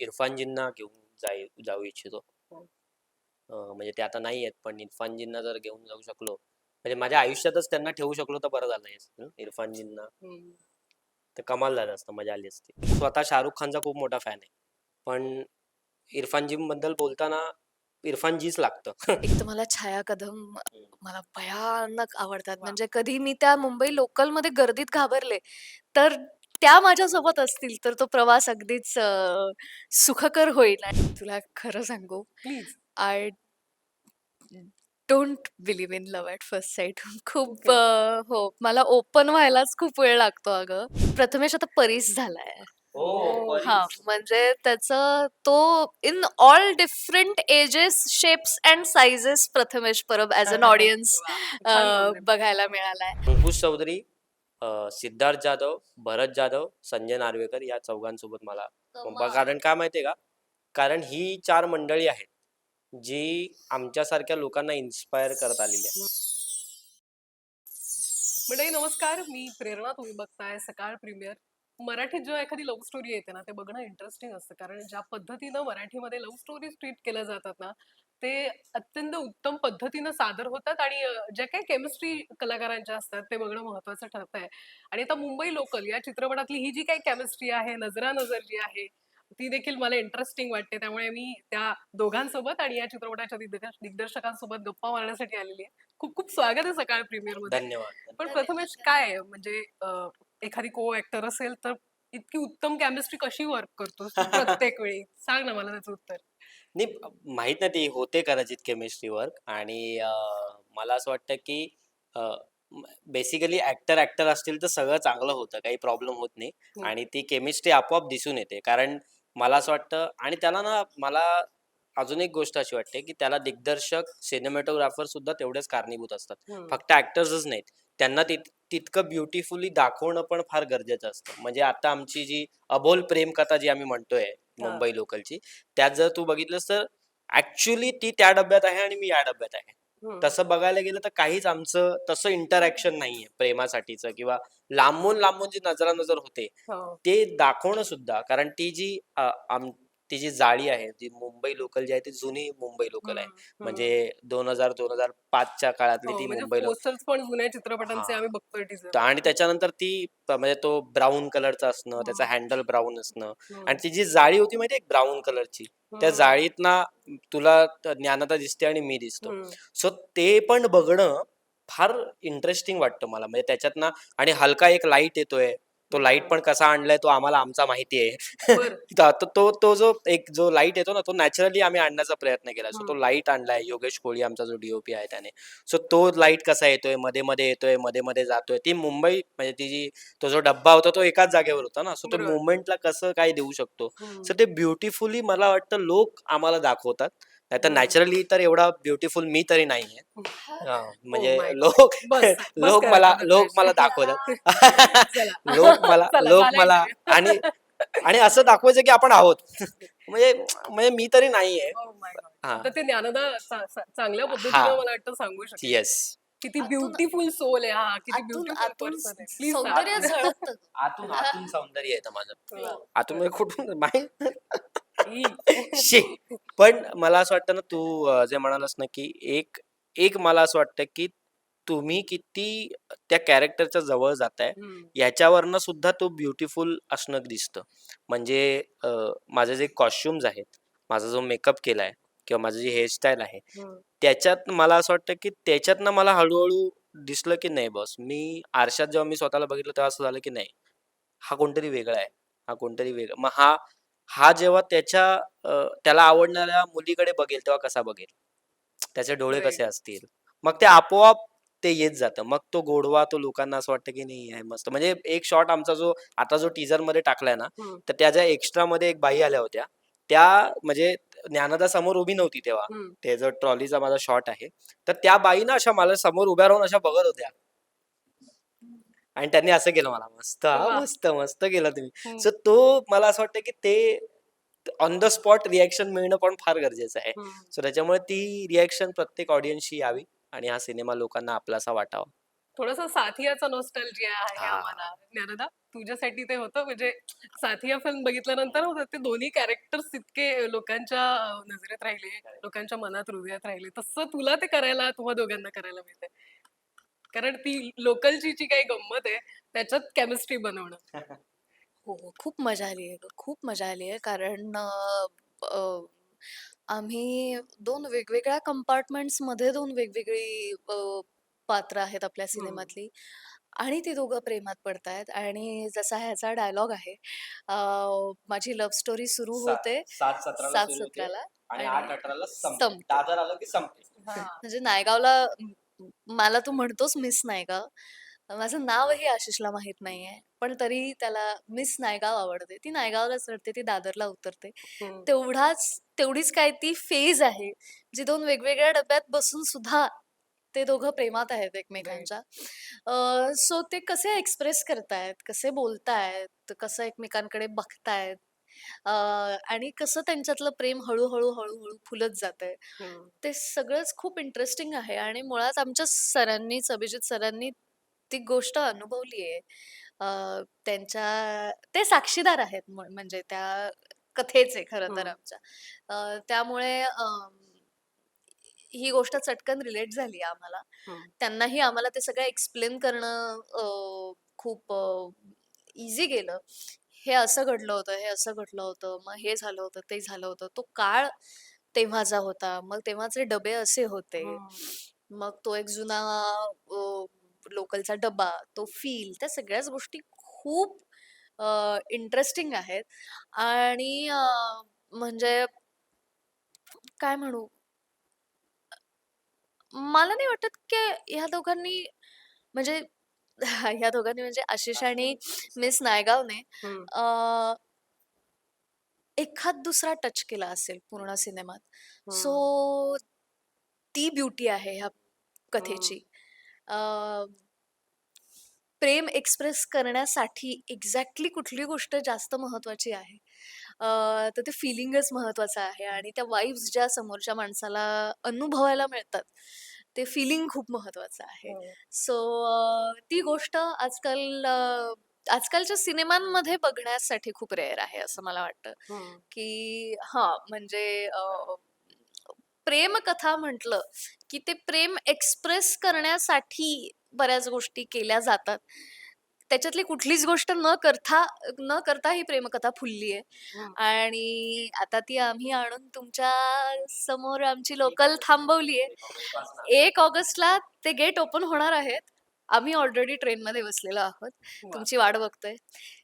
इरफानजींना घेऊन जाई जाऊ इच्छितो. हो. म्हणजे ते आता नाही आहेत पण इरफानजींना जर घेऊन जाऊ शकलो म्हणजे माझ्या आयुष्यातच त्यांना ठेवू शकलो तर बरं झालं हे, इरफानजींना. हम्म. तर कमाल झालं असतं मजा आली असती. स्वतः शाहरुख खानचा खूप मोठा फॅन आहे. पण इरफानजी बद्दल बोलताना इरफानजीच लागतं. एक तर मला छाया कदम मला भयानक आवडतात. म्हणजे कधी मी त्या मुंबई लोकलमध्ये गर्दीत घाबरले तर त्या माझ्यासोबत असतील तर तो प्रवास अगदीच अं, सुखकर होईल. आणि तुला खरं सांगू please. I don't believe in love at first sight खूप. अं, हो मला ओपन व्हायलाच खूप वेळ लागतो अगं. प्रथमेश आता परीस झालाय. हो, हा म्हणजे त्याचं तो in all different ages shapes and sizes Prathamesh Parab as an audience छान बोलले. बघायला मिळालाय. अंकुश चौधरी सिद्धार्थ जाधव भरत जाधव संजय नार्वेकर या चौघांसोबत मला बा- कारण काय माहितीये का? कारण ही चार मंडळी आहेत जी आमच्यासारख्या लोकांना इन्स्पायर करत आलेली आहे मंडळी नमस्कार. मी प्रेरणा तुम्ही बघताय सकाळ प्रीमियर. मराठीत जेव्हा एखादी लव्ह स्टोरी येते ना ते बघणं इंटरेस्टिंग असतं. कारण ज्या पद्धतीनं मराठीमध्ये लव्ह स्टोरीज ट्रीट केल्या जातात ना ते अत्यंत उत्तम पद्धतीनं सादर होतात आणि ज्या काही केमिस्ट्री कलाकारांच्या असतात ते बघणं महत्वाचं ठरत आहे आणि आता मुंबई लोकल या चित्रपटातली ही जी काही केमिस्ट्री आहे नजरा नजर जी आहे ती देखील मला इंटरेस्टिंग वाटते. त्यामुळे मी त्या दोघांसोबत आणि या चित्रपटाच्या दिग्दर्श- दिग्दर्शकांसोबत गप्पा मारण्यासाठी आलेली आहे. खूप खूप स्वागत आहे सकाळ प्रीमियरमध्ये धन्यवाद. पण प्रथमेश काय म्हणजे एखादी को ऍक्टर असेल तर इतकी उत्तम केमिस्ट्री कशी वर्क करतो प्रत्येक वेळी? सांग ना मला त्याचं उत्तर. नाही माहीत नाही ती होते कदाचित केमिस्ट्री वर्क आणि अं, मला असं वाटतं की बेसिकली ऍक्टर ऍक्टर असतील तर सगळं चांगलं होतं काही प्रॉब्लेम होत नाही. हम्म. आणि ती केमिस्ट्री आपोआप दिसून येते. कारण मला असं वाटतं आणि त्याला ना मला अजून एक गोष्ट अशी वाटते की त्याला दिग्दर्शक सिनेमॅटोग्राफर सुद्धा तेवढेच कारणीभूत असतात. हम्म. फक्त ऍक्टर्सच नाहीत. त्यांना तित तितकं ब्युटिफुली दाखवणं पण फार गरजेचं असतं. म्हणजे आता आमची जी अबोल प्रेम कथा जी आम्ही म्हणतोय मुंबई लोकलची त्यात जर तू बघितलंस तर ऍक्च्युली ती त्या डब्यात आहे आणि मी या डब्यात आहे हम्म. तसं बघायला गेलं तर काहीच आमचं तसं इंटरॅक्शन नाहीये प्रेमासाठीचं किंवा लांबून लांबून जी नजरा नजर होते हो. ते दाखवणं सुद्धा कारण ती जी अ, आम ती जी जाळी आहे जी मुंबई लोकल जी आहे ती जुनी मुंबई लोकल आहे. म्हणजे दोन हजार दोन हजार पाचच्या काळातली हो, ती म्हणजे मुंबई लोकल. पण जुन्या चित्रपटांचे हा. आम्ही बघतोय आणि त्याच्यानंतर ती म्हणजे तो ब्राऊन कलरचा असणं त्याचा हँडल ब्राऊन असणं आणि ती जी जाळी होती माहिती ब्राऊन कलरची त्या जाळीत ना तुला त- ज्ञानता दिसते आणि मी दिसतो. सो ते पण बघणं फार इंटरेस्टिंग वाटतं मला. म्हणजे त्याच्यात ना आणि हलका एक लाइट येतोय. तो लाइट पण कसा आणलाय तो आम्हाला आमचा माहिती आहे. त- त- तो तो जो एक जो लाइट येतो ना तो नॅचरली आम्ही आणण्याचा प्रयत्न केला. सो तो हम्म. लाइट आणलाय योगेश कोळी आमचा जो डीओपी आहे त्याने. सो तो लाइट कसा येतोयमध्ये मध्ये येतोयमध्ये मध्ये जातोय ती मुंबई म्हणजे ती जी तो जो डब्बा होता तो एकाच जागेवर होता ना. सो तो बरोबर. मुवमेंटला कसं काय देऊ शकतो? सो ते ब्युटिफुली मला वाटतं लोक आम्हाला दाखवतात. नाही तर. नॅचरली तर एवढा ब्युटिफुल मी तरी नाहीये हा, म्हणजे. लोक लोक मला लोक. मला दाखवतात. लोक मला लोक मला. आणि आणि असं दाखवायचं की आपण आहोत म्हणजे म्हणजे मी तरी नाहीये Oh. हा ते ज्ञानदा चांगल्या. पद्धतीने मला वाटतं सांगू शकतो येस किती आतून- ब्युटिफुल सोल आहे हा किती आतून ब्युटिफुल आतून पर्सन आहे. प्लीज सौंदर्य झळकतं आतून आतून सौंदर्य येतं माझं. हा. आतून म्हणजे कुठून माहीत शे. पण मला असं वाटतं ना तू अं, जे म्हणालास ना की एक एक मला असं वाटतं की तुम्ही किती त्या कॅरेक्टरच्या जवळ जाताय याच्यावरनं सुद्धा तो ब्युटिफुल असणं दिसतं. म्हणजे अं, माझे जे कॉस्ट्युम्स आहेत माझा जो मेकअप केलाय किंवा माझी जी हेअरस्टाईल आहे त्याच्यात मला असं वाटतं की त्याच्यातनं मला हळूहळू दिसलं की नाही बस मी आरशात जेव्हा मी स्वतःला बघितलं तेव्हा असं झालं की नाही. हा कोणतरी वेगळा आहे. हा कोणतरी वेगळा मग हा हा जेव्हा त्याच्या अं, त्याला आवडणाऱ्या मुलीकडे बघेल तेव्हा कसा बघेल? त्याचे डोळे कसे. असतील? मग ते आपोआप ते येत जातं. मग तो गोडवा तो लोकांना असं वाटतं की नाही आहे मस्त. म्हणजे एक शॉट आमचा जो आता जो टीजरमध्ये टाकलाय ना हम्म. तर त्याच्या एक्स्ट्रा मध्ये एक बाई आल्या होत्या त्या म्हणजे ज्ञानदा समोर उभी नव्हती तेव्हा. ते जो ट्रॉलीचा माझा शॉट आहे. तर त्या बाई ना अशा मला समोर उभ्या राहून अशा बघत होत्या. आणि त्यांनी असं केलं मला मस्त हा, वा. मस्त मस्त केलं तुम्ही. सो तो मला असं वाटतं की ते ऑन द स्पॉट रिॲक्शन मिळणं पण फार गरजेचं आहे. सो त्याच्यामुळे ती रिॲक्शन प्रत्येक ऑडियन्सची यावी आणि हा सिनेमा लोकांना आपलासा वाटावा. थोडासा साथियाचा नॉस्टॅल्जिया आहे हा. आम्हाला ज्ञानदा तुझ्यासाठी ते होतं म्हणजे साथिया फिल्म बघितल्यानंतर होतं ते दोन्ही कॅरेक्टर्स इतके लोकांच्या अं, नजरेत राहिले लोकांच्या मनात हृदयात राहिले तसं तुला ते करायला तुम्हा दोघांना करायला मिळतंय कारण ती लोकलची जी काही गंमत आहे त्याच्यात केमिस्ट्री बनवणं हो, हो. खूप मजा आली आहे. खूप मजा आली आहे. कारण अ, अ, आम्ही 2 वेगवेगळ्या कंपार्टमेंट्समध्ये 2 वेगवेगळी पात्र आहेत आपल्या हं. सिनेमातली आणि ती दोघं प्रेमात पडतायत आणि जसा ह्याचा डायलॉग आहे अ, माझी लव्ह स्टोरी सुरू होते सात सतराला 7 सुरू होते 17ला आणि आणि आठ अठराला संपते संपते. दादर आलं की संपते म्हणजे नायगावला म मला तू म्हणतोस मिस नायगाव. माझं नावही आशिषला माहीत नाहीये. पण तरी त्याला मिस नायगाव आवडते. ती नायगावला चढते, ती दादरला उतरते. हम्म. तेवढाच तेवढीच काय ती फेज आहे, जी 2 वेगवेगळ्या डब्यात बसून सुद्धा ते दोघं प्रेमात आहेत एकमेकांच्या. सो ते कसे एक्सप्रेस करतायत, कसे बोलतायत, कसं एकमेकांकडे बघतायत आणि कसं त्यांच्यातलं प्रेम हळू-हळू, हळू-हळू फुलत जातंय. हम्म. ते सगळंच खूप इंटरेस्टिंग आहे आणि मुळात आमच्या सरांनीच, अभिजित सरांनी ती गोष्ट अनुभवली आहे. त्यांच्या ते साक्षीदार आहेत म्ह म्हणजे त्या कथेचे खरं तर. आमच्या. त्यामुळे ही गोष्ट चटकन रिलेट झाली आम्हाला. त्यांनाही आम्हाला ते सगळं एक्सप्लेन करणं अ, खूप ईझी गेलं. हे असं घडलं होतं, हे असं घडलं होतं, मग हे झालं होतं, ते झालं होतं. तो काळ तेव्हाचा होता. मग तेव्हाचे डबे असे होते. मग तो एक जुना लोकलचा डबा, तो फील त्या सगळ्याच गोष्टी खूप इंटरेस्टिंग आहेत आणि अ, म्हणजे काय म्हणू? मला नाही वाटत की ह्या दोघांनी म्हणजे ह्या दोघांनी म्हणजे आशिष आणि मिस नायगावने. अ, एखाद दुसरा टच केला असेल पूर्ण सिनेमात. सो. ती ब्युटी आहे ह्या. कथेची. अ, प्रेम एक्सप्रेस करण्यासाठी एक्झॅक्टली कुठली गोष्ट जास्त महत्त्वाची आहे. अ, तर ते फिलिंगच महत्त्वाचं आहे आणि त्या वाइब्स ज्या समोरच्या माणसाला अनुभवायला मिळतात, ते फिलिंग खूप महत्त्वाचं आहे. हं. सो अ, ती गोष्ट आजकाल अ, आजकालच्या सिनेमांमध्ये बघण्यासाठी खूप रेअर आहे असं मला वाटतं, हं. की हां, म्हणजे अ, प्रेमकथा म्हटलं, की ते प्रेम एक्सप्रेस करण्यासाठी बऱ्याच गोष्टी केल्या जातात. त्याच्यातली कुठलीच गोष्ट न करता न करता ही प्रेमकथा फुलली आहे हं. आणि आता ती आम्ही आणून तुमच्यासमोर आमची लोकल थांबवली आहे. 1 ऑगस्टला ते गेट ओपन होणार आहेत. आम्ही ऑलरेडी ट्रेनमध्ये बसलेलो आहोत. तुमची वाट बघतोय.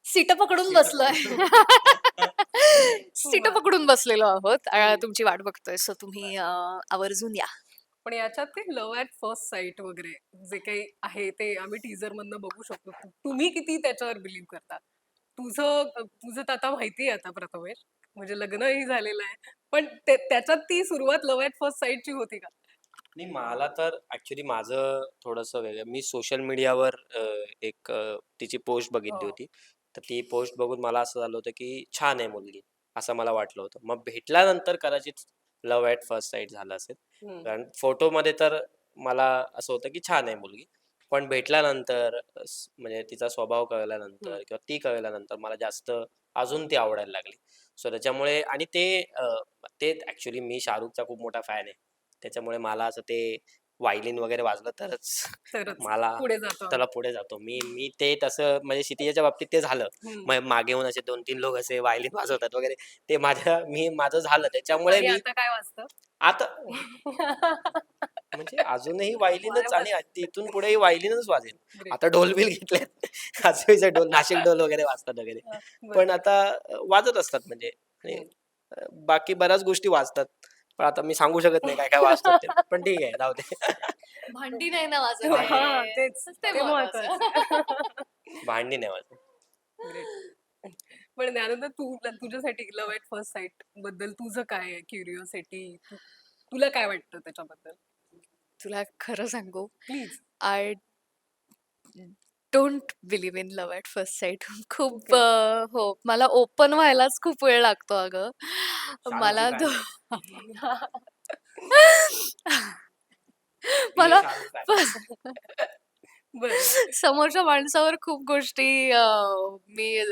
सीटं पकडून बसलोय. सीटं! पकडून बसलेलो आहोत. हं. तुमची वाट बघतोय. सो तुम्ही अ, आवर्जून या. पण याच्यात ते लव्ह ॲट फर्स्ट साईट वगैरे जे काही आहे ते आम्ही टीझरमधनं बघू शकतो. तुम्ही किती त्याच्यावर बिलीव्ह करता? तुझं तुझं तर आता माहिती आहे आता प्रथमेश, म्हणजे लग्नही झालेलं आहे. पण त्याच्यात ती सुरुवात लव्ह ॲट फर्स्ट साईटची होती का? नाही मला तर ॲक्चुअली माझं थोडंसं वेगळं मी सोशल मीडियावर एक तिची पोस्ट बघितली हो. होती. तर ती पोस्ट बघून मला असं झालं होतं, की छान आहे मुलगी, असं मला वाटलं होतं. मग भेटल्यानंतर कदाचित लव्ह ॲट फर्स्ट साईट झालं असेल. कारण फोटोमध्ये तर मला असं होतं, की छान आहे मुलगी. पण भेटल्यानंतर म्हणजे तिचा स्वभाव कळल्यानंतर. किंवा ती कळल्यानंतर मला जास्त अजून ती आवडायला लागली. सो त्याच्यामुळे आणि ते ते ॲक्चुअली मी शाहरुखचा खूप मोठा फॅन आहे. त्याच्यामुळे मला असं ते व्हायोलिन वगैरे वाजलं तरच मला पुढे जातो त्याला. पुढे जातो. मी मी ते तसं म्हणजे क्षितिजाच्या बाबतीत ते झालं. मग येऊन असे 2-3 लोक असे व्हायोलिन वाजवतात वगैरे ते माझ्या मी माझं झालं. त्याच्यामुळे मी आता काय वाजतं? आता म्हणजे अजूनही व्हायोलिनच काय आणि? तिथून पुढेही व्हायोलिनच वाजेल. आता ढोल-बिल घेतलेत. आजोळीचे ढोल, नाशिक ढोल वगैरे वाजतात वगैरे. पण. आता वाजत असतात म्हणजे बाकी बऱ्याच गोष्टी वाजतात. पण आता मी सांगू शकत नाही काय-काय वाजतात ते. पण ठीक आहे जाऊ दे. भांडी नाही ना वाजत भांडी आहे. हां, तेच. ते ते महत्वाचं. महत्वाचं. भांडी नाही वाजत. ग्रेट. पण ज्ञानंद तू तुझ्यासाठी लव्ह ॲट फर्स्ट साईटबद्दल तुझं काय आहे क्युरिओसिटी? तुला काय वाटतं त्याच्याबद्दल? तुला खरं सांगू? Please. I don't believe in love at first sight. खूप ओके. अ, हो, मला ओपन व्हायलाच खूप वेळ लागतो अगं. मला तो आहे. मी आहे मला शाहरुख फॅन. बरं. समोरच्या माणसावर खूप गोष्टी अं, मी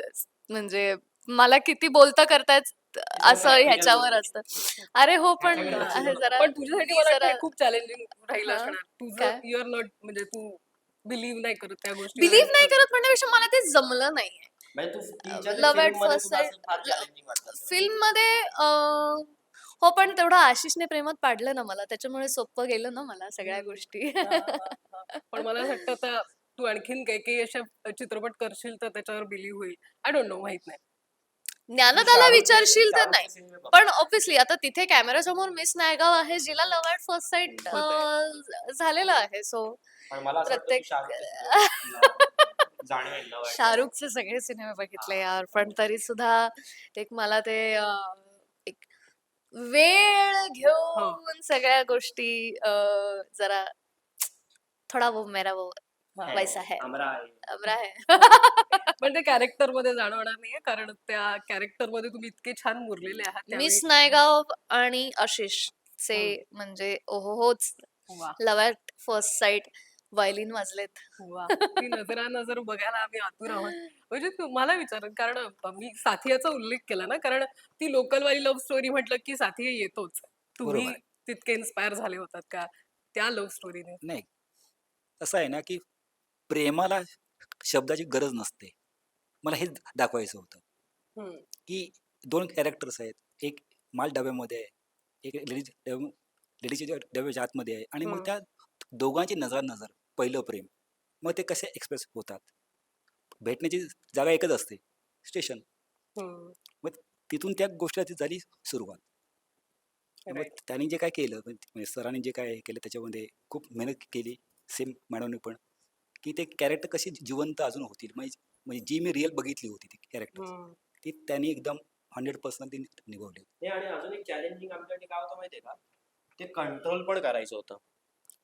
म्हणजे मला किती बोलता करतायत असं practical ह्याच्यावर. असतं अरे हो पण ह्याच्याकडे लक्ष. जरा पण तुझ्यासाठी मी मला वाटतं जरा हे खूप चॅलेंजिंग राहिलं हां, असणार तुझं काय? युअर नॉट म्हणजे तू बिलीव्ह नाही करत त्या गोष्टी बिलीव्ह नाही करत म्हणण्यापेक्षा मला ते जमलं नाहीये म्हणजे तू तिच्या Love at फिल्ममध्ये first तुला असं sight. फार challenging वाटलं असेल. फिल्ममध्ये हो पण तेवढं आशिषने प्रेमात पाडलं ना मला त्याच्यामुळे सोपं गेलं ना मला सगळ्या. गोष्टी. पण मला वाटतं आता तू आणखीन काही काही अशा चित्रपट करशील तर त्याच्यावर बिलीव्ह होईल आय डोंट नो माहीत नाही ज्ञानदाला विचारशील तर नाही. पण ऑब्विसली आता तिथे कॅमेरा समोर मिस नायगाव आहे जिला लव्ह ॲट फर्स्ट साईट होतंय. झालेलं आहे सो प्रत्येक- शाहरुखचे सगळे सिनेमे बघितले यार पण तरी सुद्धा एक मला ते एक वेळ घेऊन सगळ्या गोष्टी अं, जरा थोडा वो मेरा वो हां. वैसा है. अमरा है. पण ते कॅरेक्टरमध्ये जाणवणार नाहीये कारण त्या कॅरेक्टरमध्ये तुम्ही इतके छान मुरलेले आहात मिस नायगाव आणि आशिष चे हम्म. म्हणजे ओहो होच. वा. Love at first sight violin वाजलेत. वा ती नजरा नजर बघायला आम्ही आतुर आहोत. म्हणजे तुम्हाला विचार कारण मी साथियाचा उल्लेख केला ना कारण ती लोकल वाली लव्ह स्टोरी म्हटलं की साथिया येतोच. तुम्ही बरोबर. तितके इन्स्पायर झाले होतात का त्या लव्ह स्टोरीने नाही. असं आहे ना की प्रेमाला शब्दाची गरज नसते. मला हेच दाखवायचं होतं. की दोन कॅरेक्टर्स आहेत. एक माल डब्यामध्ये आहे एक लेडीज लेडीजच्या डब्याच्या आतमध्ये आहे आणि हम्म. मग त्या दोघांची नजर नजर पहिलं प्रेम. मग ते कसे एक्सप्रेस होतात? भेटण्याची जागा एकच असते. स्टेशन तिथून त्या गोष्टीची झाली सुरुवात. मग. त्यांनी जे काय केलं म्हणजे सरांनी जे काय हे केलं त्याच्यामध्ये खूप मेहनत केली सेम मॅडमने पण की ते कॅरेक्टर कशी जिवंत अजून होतील. म्हणजे म्हणजे जी मी रिअल बघितली होती ती कॅरेक्टर ती त्यांनी एकदम हंड्रेड पर्सेंट ती निभावली हे आणि अजून एक चॅलेंजिंग आमच्यासाठी काय होतं माहितीये का? ते कंट्रोल पण करायचं होतं.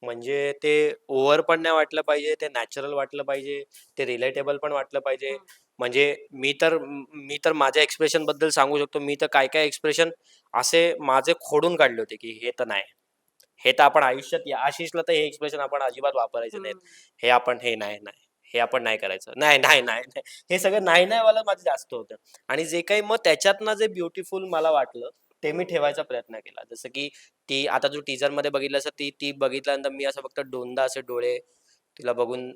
म्हणजे ते ओव्हर पण नाही वाटलं पाहिजे ते नॅचरल वाटलं पाहिजे ते रिलेटेबल पण वाटलं पाहिजे. म्हणजे मी तर मी तर माझ्या एक्सप्रेशनबद्दल सांगू शकतो मी तर काय काय एक्सप्रेशन असे माझे खोडून काढले होते की हे तर नाही. हे तर आपण आयुष्यात या आशिषला तर हे एक्सप्रेशन आपण अजिबात वापरायचे नाहीत. हे. आपण हे नाही नाही हे आपण नाही करायचं. नाही नाही नाही नाही. हे सगळं नाही नाही वाला माझं जास्त होतं. आणि जे काही मग त्याच्यातनं जे ब्युटिफुल मला वाटलं ते मी ठेवायचा प्रयत्न केला. जसं की ती आता जो टीजरमध्ये बघितलं असं ती ती बघितल्यानंतर मी असं फक्त दोनदा असे डोळे तिला बघून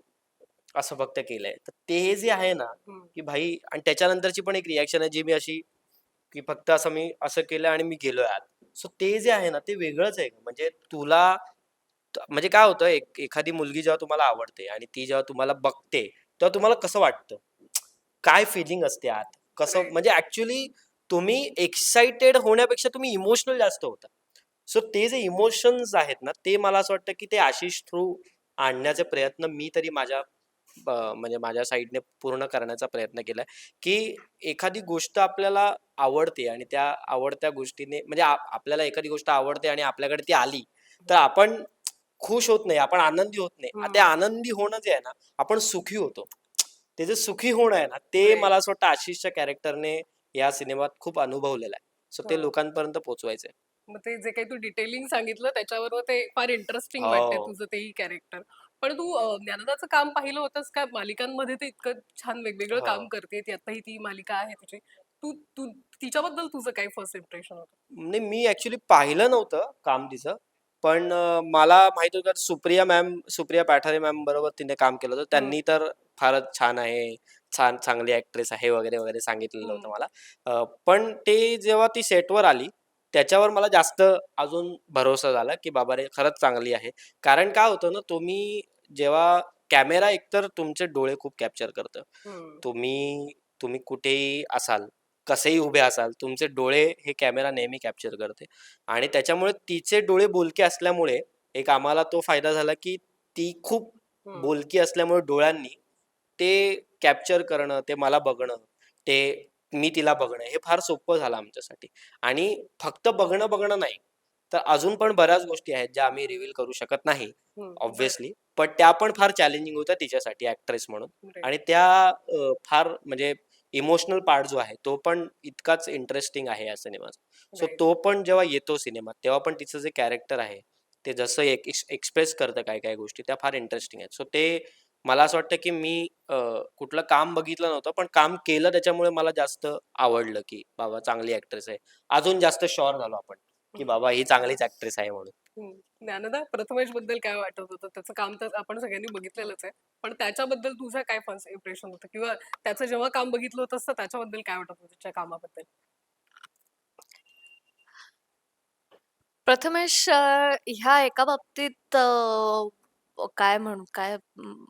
असं फक्त केलंय. तर ते जे आहे ना की भाई आणि त्याच्यानंतरची पण एक रिॲक्शन आहे जी मी अशी की फक्त असं मी असं केलं आणि मी गेलोय आत. सो ते जे आहे ना ते वेगळंच आहे. म्हणजे तुला म्हणजे काय होतं एक एखादी मुलगी जेव्हा तुम्हाला आवडते आणि ती जेव्हा तुम्हाला बघते तेव्हा तुम्हाला कसं वाटतं? काय फिलिंग असते आत? कसं. म्हणजे ऍक्च्युली तुम्ही एक्साइटेड होण्यापेक्षा तुम्ही इमोशनल जास्त होता सो ते जे इमोशन्स आहेत ना ते मला असं वाटतं की ते आशिष थ्रू आणण्याचे प्रयत्न मी तरी माझ्या म्हणजे माझ्या साईडने पूर्ण करण्याचा प्रयत्न केलाय की एखादी गोष्ट आपल्याला आवडते आणि त्या आवडत्या गोष्टीने म्हणजे आप- आपल्याला एखादी गोष्ट आवडते आणि आपल्याकडे ती आली तर आपण खुश होत नाही आपण आनंदी होत नाही. ते आनंदी होणं जे आहे ना आपण सुखी होतो ते जे सुखी होणं आहे ना ते. मला असं वाटतं आशिषच्या कॅरेक्टरने या सिनेमात खूप अनुभवलेलं आहे. सो ते हो. लोकांपर्यंत पोहोचवायचंय मग ते जे काही तू डिटेलिंग सांगितलं त्याच्यावर ते फार इंटरेस्टिंग हो. वाटतंय तुझं तेही कॅरेक्टर पण तू अं, ज्ञानदाचं काम पाहिलं होतंस का? मालिकांमध्ये ते इतकं छान वेगवेगळं हो. काम करते ती आताही ती मालिका आहे तुझी. तू तू तिच्याबद्दल तुझं काय फर्स्ट इम्प्रेशन होतं? नाही मी ऍक्च्युली पाहिलं नव्हतं काम तिचं. पण अं, मला माहीत होतं सुप्रिया मॅम सुप्रिया पाठारे मॅम बरोबर तिने काम केलं होतं. त्यांनी तर फारच छान आहे. छान चांगली ऍक्ट्रेस आहे वगैरे वगैरे सांगितलेलं होतं. मला पण ते जेव्हा ती सेटवर आली त्याच्यावर मला जास्त अजून भरोसा झाला की बाबा रे खरंच चांगली आहे कारण काय होतं ना तुम्ही जेव्हा कॅमेरा एकतर तुमचे डोळे खूप कॅप्चर करतं. तुम्ही तुम्ही कुठेही असाल कसेही उभे असाल तुमचे डोळे हे कॅमेरा नेहमी कॅप्चर करते आणि त्याच्यामुळे तिचे डोळे बोलके असल्यामुळे एक आम्हाला तो फायदा झाला की ती खूप. बोलकी असल्यामुळे डोळ्यांनी ते कॅप्चर करणं ते मला बघणं ते मी तिला बघणं हे फार सोपं झालं आमच्यासाठी आणि फक्त बघणं बघणं नाही तर अजून पण बऱ्याच गोष्टी आहेत ज्या आम्ही रिव्हील करू शकत नाही. ऑब्व्हियसली पण त्या पण फार चॅलेंजिंग होत्या तिच्यासाठी ऍक्ट्रेस म्हणून. आणि त्या फार म्हणजे इमोशनल पार्ट जो आहे तो पण इतकाच इंटरेस्टिंग आहे या सिनेमाचा सो. तो पण जेव्हा येतो सिनेमात तेव्हा पण तिचं जे कॅरेक्टर आहे ते जसं एक्सप्रेस करतं काय काय गोष्टी त्या फार इंटरेस्टिंग आहेत सो ते मला असं वाटतं की मी अ, कुठलं काम बघितलं नव्हतं पण काम केलं त्याच्यामुळे मला जास्त आवडलं की बाबा चांगली ऍक्ट्रेस आहे. अजून जास्त शुअर झालो आपण की बाबा ही चांगलीच ऍक्ट्रेस आहे म्हणून. ज्ञानदा प्रथमेशबद्दल काय वाटत होतं? त्याचं काम तर आपण सगळ्यांनी बघितलेलंच आहे पण त्याच्याबद्दल तुझं काय फर्स्ट इम्प्रेशन होतं? किंवा त्याचं जेव्हा काम बघितलं होतं तर त्याच्याबद्दल काय वाटत होतं त्याच्या कामाबद्दल? प्रथमेश अ, ह्या एका बाबतीत अ, काय म्हणू काय अं,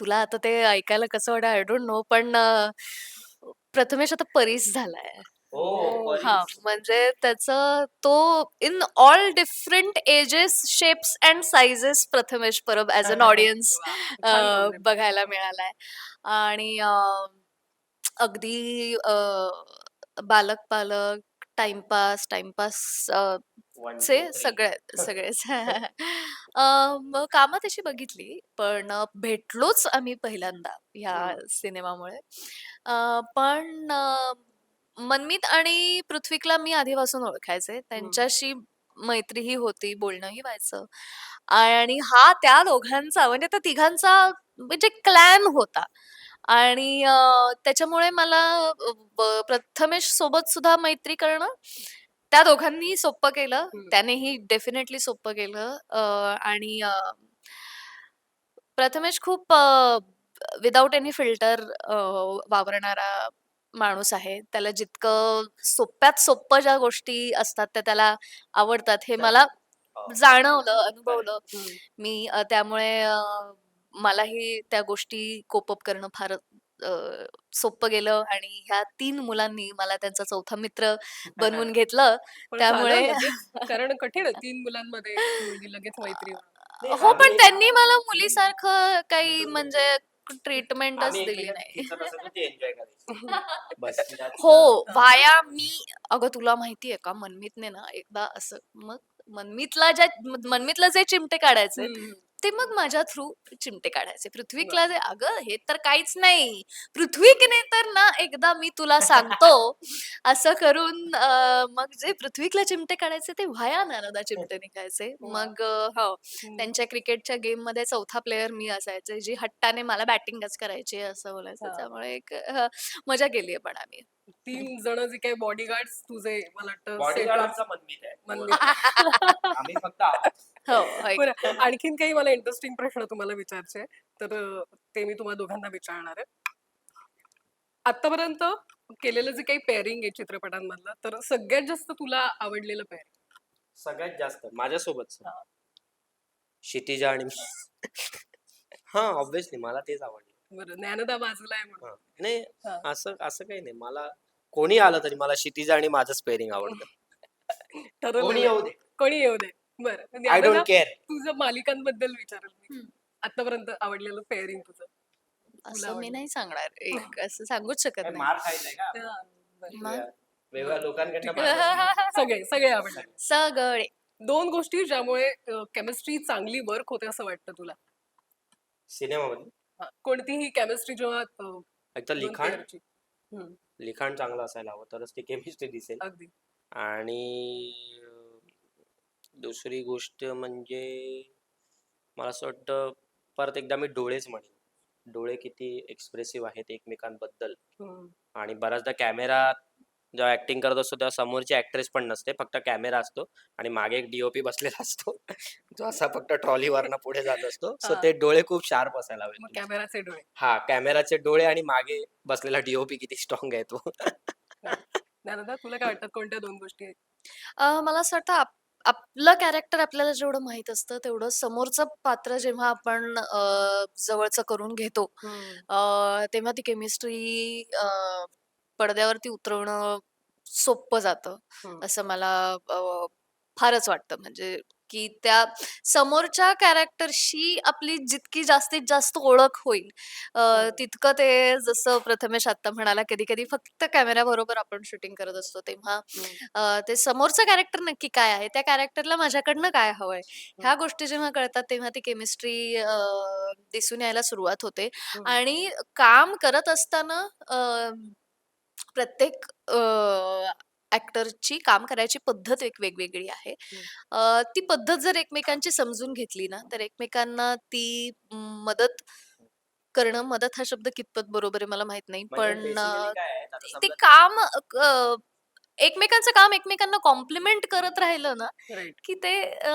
तुला आता ते ऐकायला कसं वाटत आय डोंट नो पण अ, प्रथमेश आता परीस झालाय. हो, हा म्हणजे त्याचं तो in all different ages shapes and sizes Prathamesh Parab as an audience छान. बघायला मिळालाय. आणि अ, अगदी अ, बालक टाइमपास टाइमपास चे. सगळे सगळेच. अ, मग कामं तशी बघितली पण अ, भेटलोच आम्ही पहिल्यांदा ह्या. सिनेमामुळे. अ, पण अ, मनमीत आणि पृथ्वीकला मी आधीपासून ओळखायचे. त्यांच्याशी मैत्रीही होती बोलणंही व्हायचं. आणि हा त्या दोघांचा म्हणजे त्या तिघांचा म्हणजे क्लॅन होता. आणि अ, त्याच्यामुळे मला अ, ब- प्रथमेश सोबत सुद्धा मैत्री करणं त्या दोघांनी सोपं केलं. त्यानेही डेफिनेटली सोपं केलं. अ, आणि अ, प्रथमेश खूप विदाऊट एनी फिल्टर वावरणारा माणूस आहे. त्याला जितकं सोप्यात सोप्प ज्या गोष्टी असतात त्या त्याला आवडतात हे त्या- मला अ, जाणवलं अनुभवलं. मी अ, त्यामुळे अ, मलाही त्या गोष्टी कोप करणं फार अ, सोपं गेलं आणि ह्या तीन मुलांनी मला त्यांचा चौथा मित्र बनवून घेतलं. पण त्यामुळे लगेच कारण कठीण आहे तीन मुलांमध्ये एक मुलगी लगेच मैत्री होणं. नाही, हो पण आम्ही- त्यांनी मला मुलीसारखं काही म्हणजे ट्रीटमेंटच आम्ही दिली एकमेकांना नाही. खिचत असेल ना ते एन्जॉय करायचं. बस that's हो वाया मी अगं तुला माहितीये का मनमीतने ना एकदा असं मग मनमीतला ज्या मनमीतला जे चिमटे काढायचे. ते मग माझ्या थ्रू चिमटे काढायचे पृथ्वीकला जे अगं हे तर काहीच नाही पृथ्वीकने तर ना एकदा मी तुला सांगतो असं करून अं, मग जे पृथ्वीकला चिमटे काढायचे ते व्हाया नारदा चिमटे निघायचे. मग अं, हो. त्यांच्या क्रिकेटच्या गेममध्ये चौथा प्लेअर मी असायचे जी हट्टाने मला बॅटिंगच करायची असं बोलायचं. त्यामुळे एक अं, मजा केली पण आम्ही तीन जण जे काही बॉडीगार्ड तुझे मला वाटतं आमचा मनमीत आहे मनमीत. आम्ही फक्त आहोत. हो ऐक. बरं आणखीन काही मला इंटरेस्टिंग प्रश्न तुम्हाला विचारचे तर अं, ते मी तुम्हाला दोघांना विचारणार आहे. आतापर्यंत केलेलं जे काही पेअरिंग आहे चित्रपटांमधलं तर सगळ्यात जास्त तुला आवडलेलं पेअरिंग सगळ्यात जास्त? माझ्यासोबत. क्षितिजा आणि मी. हा ऑब्विसली मला तेच आवडलं. बरं ज्ञानदा बाजूला आहे म्हणून. हा. नाही हा. असं असं काही नाही. मला कोणी आलं तरी मला क्षितिजा आणि माझं स्पेअरिंग आवडतं. कोणी ठरवलं येऊ दे. कोणी येऊ दे. बरं. आय ज्ञानदा डोंट केअर तुझं मालिकांबद्दल विचारेल मी. हम्म. आतापर्यंत आवडलेलं पेअरिंग तुझं. असं मी आवडलं. नाही सांगणार. एक असं सांगूच शकत नाही. मार खायचंय का? हा, बरं. मग? वेगळ्या- वेगळ्या लोकांकडनं मार सगळे सगळे आवडले सगळे. दोन गोष्टी ज्यामुळे केमिस्ट्री चांगली वर्क होते असं वाटतं तुला? सिनेमामध्ये? हा, कोणतीही केमिस्ट्री जेव्हा अं, एक तर लिखाण. हम्म, लिखाण चांगलं असायला हवं तरच ती केमिस्ट्री दिसेल. अगदी. आणि दुसरी गोष्ट म्हणजे मला असं वाटतं परत एकदा मी डोळेच म्हणेन. डोळे किती एक्सप्रेसिव्ह आहेत एकमेकांबद्दल. हम्म, आणि बऱ्याचदा कॅमेरा जेव्हा ऍक्टिंग करत असतो तेव्हा समोरची ऍक्ट्रेस पण नसते फक्त कॅमेरा असतो आणि मागे एक डीओपी बसलेला असतो. जो असा फक्त ट्रॉलीवरनं पुढे जात असतो. सो हा. ते डोळे खूप शार्प असायला हवे कॅमेराचे डोळे. हा कॅमेराचे डोळे आणि मागे बसलेला डीओपी किती स्ट्रॉंग आहे तो. ज्ञानदा तुला काय वाटतं? कोणत्या दोन गोष्टी मला असं वाटतं आपलं कॅरेक्टर आपल्याला जेवढं माहीत असतं तेवढं समोरचं पात्र जेव्हा आपण अं, जवळचं करून घेतो अं, तेव्हा ती केमिस्ट्री पडद्यावरती उतरवणं सोपं जातं. असं मला अं, फारच वाटतं. म्हणजे की त्या समोरच्या कॅरेक्टरशी आपली जितकी जास्तीत जास्त ओळख होईल अं, हम्म. तितकं ते जसं प्रथमेश आता म्हणाला कधी कधी फक्त कॅमेरा बरोबर आपण शूटिंग करत असतो तेव्हा. अं, ते समोरचं कॅरेक्टर नक्की काय आहे त्या कॅरेक्टरला माझ्याकडनं काय हवंय ह्या गोष्टी जेव्हा कळतात तेव्हा ती केमिस्ट्री दिसून यायला सुरुवात होते हम्म. आणि काम करत असताना अं, प्रत्येक अं, ऍक्टरची काम करायची पद्धत एक वेगवेगळी आहे. अ, ती पद्धत जर एकमेकांची समजून घेतली ना तर एकमेकांना ती मदत करणं मदत हा शब्द कितपत बरोबर आहे मला माहीत नाही म्हणजे पण basically अ, काय आहे, आता ते समजा काम अ, एकमेकांचं काम एकमेकांना कॉम्प्लिमेंट करत राहिलं ना की ते अ,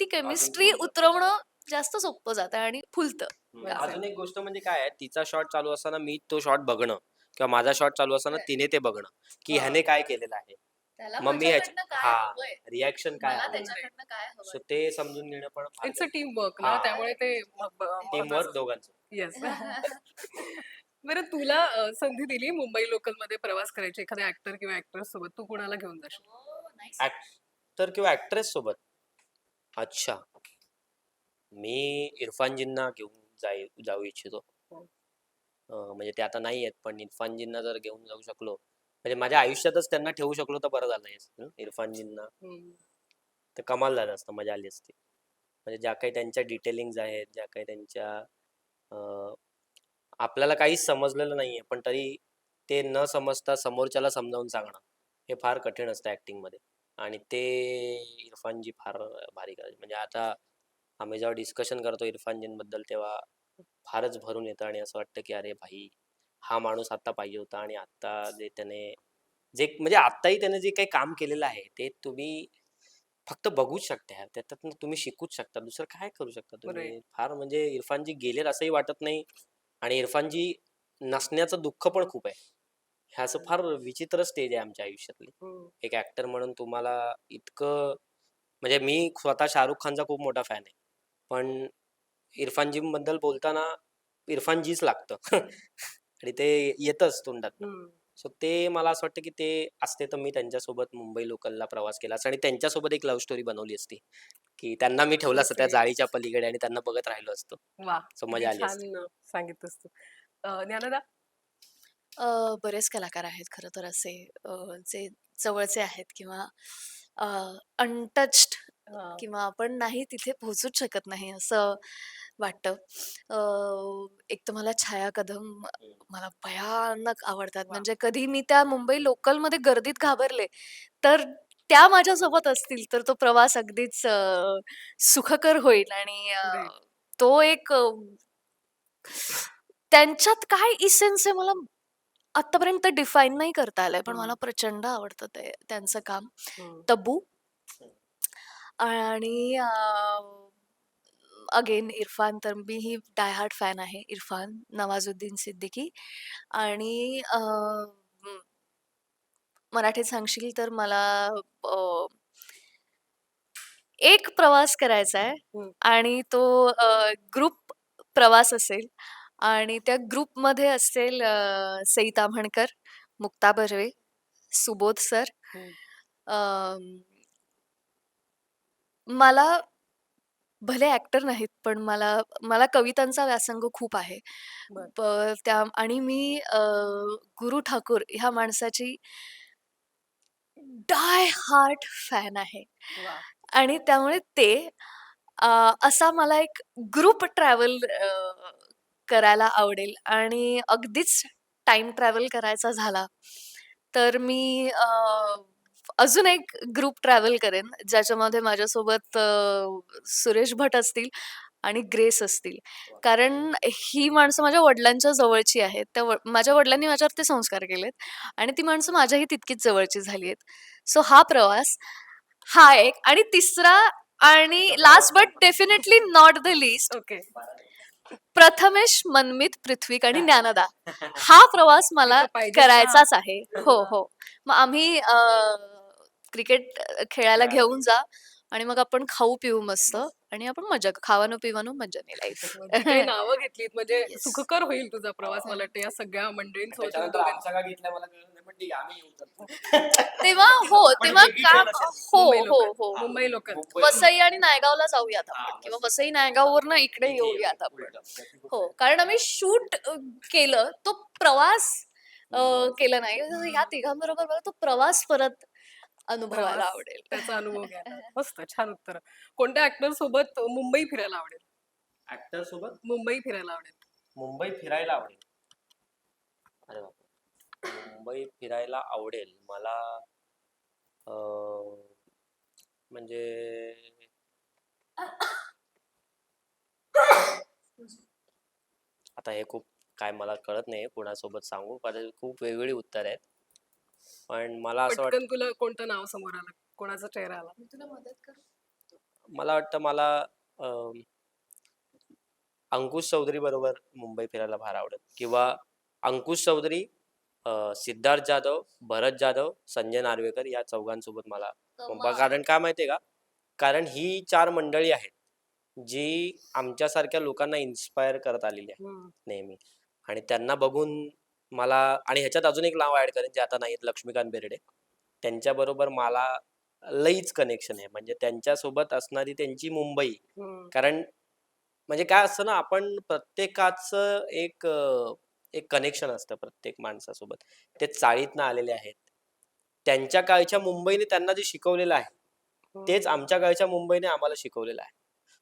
ती केमिस्ट्री. उतरवणं जास्त सोपं जातं आणि फुलतं. अजून एक गोष्ट म्हणजे काय आहे तिचा शॉट चालू असताना मी तो शॉट बघणं किंवा माझा शॉट चालू असताना. तिने ते बघणं की हा. ह्याने काय केलेलं आहे त्याला मग मी ह्याच- माझ्याकडनं काय हा. हवंय रिॲक्शन काय मला आहे त्याच्याकडनं काय सो ते समजून घेणं पण इट्स अ टीम वर्क ना हा. त्यामुळे ते टीम वर्क दोघांचं येस बरं तुला अ, संधी दिली मुंबई लोकलमध्ये प्रवास करायची एखाद्या ऍक्टर किंवा ऍक्ट्रेस सोबत तू कुणाला घेऊन जाशील nice. ऍक्टर किंवा ऍक्ट्रेस सोबत अच्छा मी इरफानजींना घेऊन जाई जाऊ इच्छितो हो. म्हणजे ते आता नाही आहेत पण इरफानजींना जर घेऊन जाऊ शकलो म्हणजे माझ्या आयुष्यातच त्यांना ठेवू शकलो तर बरं झालं इरफानजींना. तर कमाल झालं असतं मजा आली असती. म्हणजे ज्या काही त्यांच्या डिटेलिंग्ज आहेत ज्या काही त्यांच्या आपल्याला काहीच समजलेलं नाहीये पण तरी ते न समजता समोरच्याला समजावून सांगणं हे फार कठीण असतं ऍक्टिंगमध्ये. आणि ते इरफानजी फार भारी करायचे. म्हणजे आता आम्ही जेव्हा डिस्कशन करतो इरफानजींबद्दल तेव्हा फारच भरून येतं आणि असं वाटतं की अरे भाई हा माणूस आता पाहिजे होता आणि आता जे त्याने जे म्हणजे आत्ताही त्याने जे काही काम केलेलं आहे ते तुम्ही फक्त बघूच शकता यार. त्याच्यातनं तुम्ही शिकूच शकता. दुसरं काय करू शकता तुम्ही? फार म्हणजे इरफानजी गेलेत असंही वाटत नाही आणि इरफानजी नसण्याचं दुःख पण खूप आहे. हे असं फार विचित्र स्टेज आहे आमच्या आयुष्यातली. हम्म. एक ऍक्टर म्हणून तुम्हाला इतकं म्हणजे मी स्वतः शाहरुख खानचा खूप मोठा फॅन आहे. पण इरफानजी बद्दल बोलताना इरफानजीच लागतं. आणि ते येतच तोंडात. सो ते मला असं वाटतं की ते असते तर मी त्यांच्यासोबत मुंबई लोकलला प्रवास केला असता. आणि त्यांच्यासोबत एक लव्ह स्टोरी बनवली असती. की त्यांना मी ठेवलं असतं त्या. जाळीच्या पलीकडे आणि त्यांना बघत राहिलो असतो. वा सो मजा आली असती. छान सांगितलंस तू अ, ज्ञानदा? अ, बरेच कलाकार आहेत खरं तर असे. अ, जे जवळचे आहेत किंवा अनटच्ड हा. किंवा आपण नाही तिथे पोहोचूच शकत नाही असं वाटतं अ, एक तर मला छाया कदम मला भयानक आवडतात. म्हणजे कधी मी त्या मुंबई लोकलमध्ये गर्दीत घाबरले तर त्या माझ्यासोबत असतील तर तो प्रवास अगदीच अ, सुखकर होईल आणि अ. तो एक अ, त्यांच्यात काय इसेन्स आहे मला आतापर्यंत डिफाईन नाही करता आलंय पण. मला प्रचंड आवडतं ते त्यांचं काम. तब्बू आणि अगेन इरफान तर मी ही डायहार्ट फॅन आहे इरफान नवाजुद्दीन सिद्दीकी. आणि अ, म, मराठीत सांगशील तर मला अ, एक प्रवास करायचा आहे. आणि तो ग्रुप प्रवास असेल. आणि त्या ग्रुपमध्ये असेल अ, सई ताम्हणकर मुक्ता बर्वे सुबोध सर. मला भले ऍक्टर नाहीत पण मला मला कवितांचा व्यासंग खूप आहे बर. प- त्या आणि मी अ, गुरु ठाकूर ह्या माणसाची डाय हार्ट फॅन आहे. आणि त्यामुळे ते अ, असा मला एक ग्रुप ट्रॅव्हल करायला आवडेल आणि अगदीच टाइम ट्रॅव्हल करायचा झाला तर मी अ, अजून एक ग्रुप ट्रॅव्हल करेन ज्याच्यामध्ये माझ्यासोबत अ, सुरेश भट असतील आणि ग्रेस असतील. कारण ही माणसं माझ्या वडिलांच्या जवळची आहेत. त्या व- माझ्या वडिलांनी माझ्यावर ते संस्कार केलेत आणि ती माणसं माझ्याही तितकीच जवळची झाली आहेत. सो हा प्रवास हा एक आणि तिसरा आणि last but definitely not the list okay. Prathamesh Manmit Prithvik आणि ज्ञानदा. हा प्रवास मला तर पाहिजेच ना. करायचाच आहे. हो हो. मग आम्ही क्रिकेट खेळायला घेऊन जा आणि मग आपण खाऊ पिऊ मस्त आणि आपण मजा खावानो पिवानो मजा लाईफ म्हणजे काही नावं घेतलीत म्हणजे. सुखकर होईल तुझा प्रवास मला वाटतं या सगळ्या मंडळींसोबत नाही तर. तेव्हा हो तेव्हा काम train असेल. हो मुंबई हो लोकल. हो मुंबई लोकल मुंबई- वसई आणि नायगावला जाऊयात हा, आपण किंवा वसई. वसई नायगाववरनं इकडे येऊयात येऊ, आपण हो. कारण आम्ही शूट केलं तो प्रवास केला नाही ह्या तिघांबरोबर मला तो प्रवास परत अनुभवायला प्रवास, आवडेल. त्याचा अनुभव घ्यायला मस्त छान उत्तर. कोणत्या ऍक्टर सोबत मुंबई फिरायला आवडेल? ऍक्टर सोबत? मुंबई फिरायला आवडेल. मुंबई फिरायला आवडेल. अरे बापरे. मुंबई फिरायला आवडेल. मला म्हणजे आता हे खूप काय मला कळत नाही कोणासोबत सांगू? कारण खूप वेगवेगळी उत्तर आहेत. पण मला असं वाटतं पटकन तुला कोणतं नाव समोर आलं? कोणाचा चेहरा आला? मी तुला मदत कर. मला वाटतं मला अं, अंकुश चौधरी बरोबर मुंबई फिरायला फार आवडेल. किंवा अंकुश चौधरी अं, सिद्धार्थ जाधव भरत जाधव संजय नार्वेकर या चौघांसोबत मला मुंबई कारण काय माहितीये का? कारण ही चार मंडळी आहेत जी आमच्यासारख्या लोकांना इन्स्पायर करत आलेली आहे हम्म. नेहमी. आणि त्यांना बघून मला आणि ह्याच्यात अजून एक नाव ऍड करेन जे आता नाहीत लक्ष्मीकांत बेर्डे. त्यांच्याबरोबर मला लईच कनेक्शन आहे. म्हणजे त्यांच्यासोबत असणारी त्यांची मुंबई. कारण म्हणजे काय असतं ना आपण प्रत्येकाचं एक एक कनेक्शन असतं प्रत्येक माणसासोबत. ते चाळीतनं आलेले आहेत. त्यांच्या काळच्या मुंबईने त्यांना जे शिकवलेलं आहे तेच आमच्या काळच्या मुंबईने आम्हाला शिकवलेलं आहे.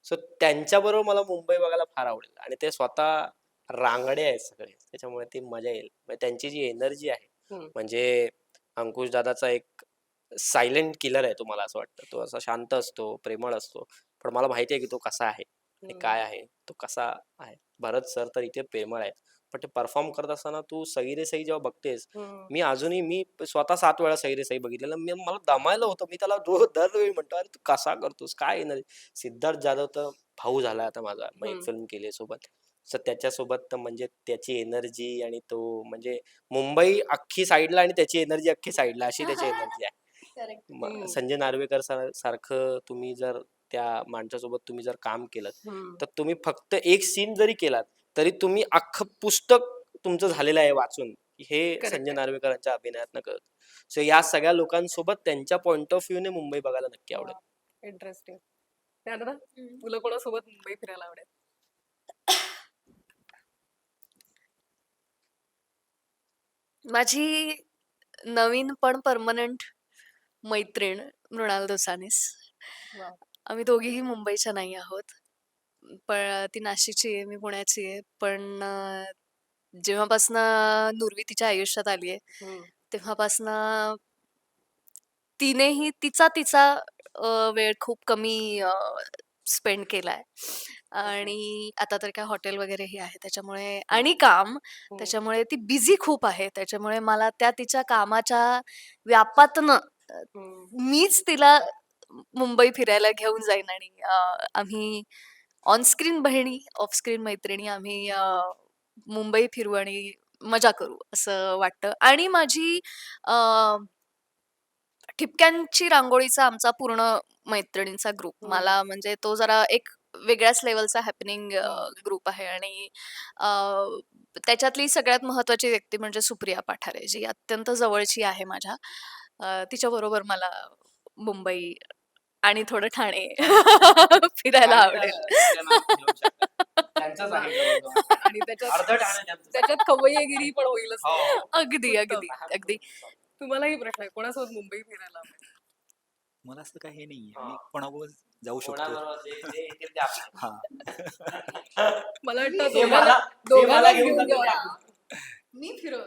सो त्यांच्याबरोबर मला मुंबई बघायला फार आवडेल. आणि ते स्वतः रांगडे आहेत सगळे. त्याच्यामुळे ती मजा येईल. म्हणजे त्यांची जी एनर्जी आहे हम्म. म्हणजे अंकुश दादाचा एक सायलेंट किलर आहे तुम्हाला असं वाटतं. तो असा शांत असतो प्रेमळ असतो. पण मला माहिती आहे की तो कसा आहे आणि. काय आहे. तो कसा आहे. भरत सर तर इथे प्रेमळ आहेत. पण ते परफॉर्म करत असताना तू सई रे सई जेव्हा बघतेस हम्म. मी अजूनही मी स्वतः सात वेळा सई रे सई बघितलेलं. मी मला दमायला होतं. मी त्याला रो दरवेळी म्हणतो अरे तू कसा करतोस? काय एनर्जी? सिद्धार्थ जाधव तर भाऊ झाला आता माझा. मग एक हम्म. फिल्म केली सोबत. तर त्याच्यासोबत म्हणजे त्याची एनर्जी आणि तो म्हणजे मुंबई अख्खी साईडला आणि त्याची एनर्जी अख्खी साईडला अशी त्याची एनर्जी आहे. म-. संजय नार्वेकर सार- सारखं तुम्ही जर त्या माणसासोबत तुम्ही जर काम केलं. तर तुम्ही फक्त एक सीन जरी केलात तरी तुम्ही अख्खं पुस्तक तुमचं झालेलं आहे वाचून हे Correct संजय. नार्वेकरांच्या अभिनयात कळत सो या सगळ्या लोकांसोबत त्यांच्या पॉइंट ऑफ व्ह्यूने मुंबई बघायला नक्की आवडेल इंटरेस्टिंग. तुला कोणासोबत मुंबई फिरायला आवडेल माझी नवीन पण परमनंट मैत्रीण मृणाल दोसानीस. आम्ही दोघीही मुंबईच्या नाही आहोत पण ती नाशिकची आहे मी पुण्याची आहे पण अं, जेव्हापासनं नुर्वी तिच्या आयुष्यात आली आहे. तेव्हापासनं तिनेही तिचा तिचा अं, वेळ खूप कमी स्पेंड केलाय आणि आता तर काय हॉटेल वगैरेही आहे त्याच्यामुळे आणि काम हम्म. त्याच्यामुळे ती बिझी खूप आहे त्याच्यामुळे मला त्या तिच्या कामाच्या व्यापातनं. मीच तिला मुंबई फिरायला घेऊन जाईन आणि अं, आम्ही ऑन स्क्रीन बहिणी ऑफ स्क्रीन मैत्रिणी आम्ही अं, मुंबई फिरू आणि मजा करू असं वाटतं आणि माझी अं, ठिपक्यांची रांगोळीचा आमचा पूर्ण मैत्रिणींचा ग्रुप हम्म. मला म्हणजे तो जरा एक वेगळ्याच लेवलचा हॅपनिंग. ग्रुप आहे आणि अं, त्याच्यातली सगळ्यात महत्वाची व्यक्ती म्हणजे सुप्रिया पाठारे जी अत्यंत जवळची आहे माझ्या. अं, तिच्याबरोबर मला मुंबई आणि थोडं ठाणे फिरायला आवडेल. आणि त्याच्यात त्याच्यात खवय्यगिरी पण होईलच. हो. अगदी अगदी अगदी. तुम्हालाही प्रश्न आहे कोणासोबत मुंबई फिरायला आवडेल? मला असं काही हे. नाहीये मी हा. कोणाबरोबर जाऊ शकतो हा. मला वाटतं दोघांना मला- मला घेऊन घेऊन? मी फिरव.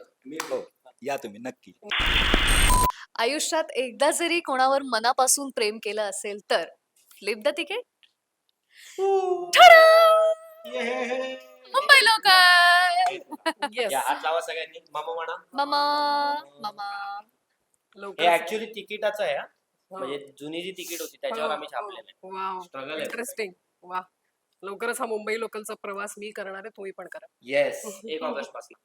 हो. या तुम्ही नक्की. आयुष्यात एकदा जरी कोणावर मनापासून प्रेम केलं असेल तर फ्लिप द तिकीट मुंबई लोक Yes. या, हात लावा सगळ्यांनी. मामा म्हणा. मामा मामा. हे. ऍक्च्युली तिकिटाचं आहे हा. हा. म्हणजे जुनी जी तिकीट होती त्याच्यावर आम्ही छापलेलं आहे. Struggle आहे. इंटरेस्टिंग वा. लवकरच हा मुंबई लोकलचा प्रवास मी करणार आहे तुम्ही पण करा. येस एक ऑगस्टपासून.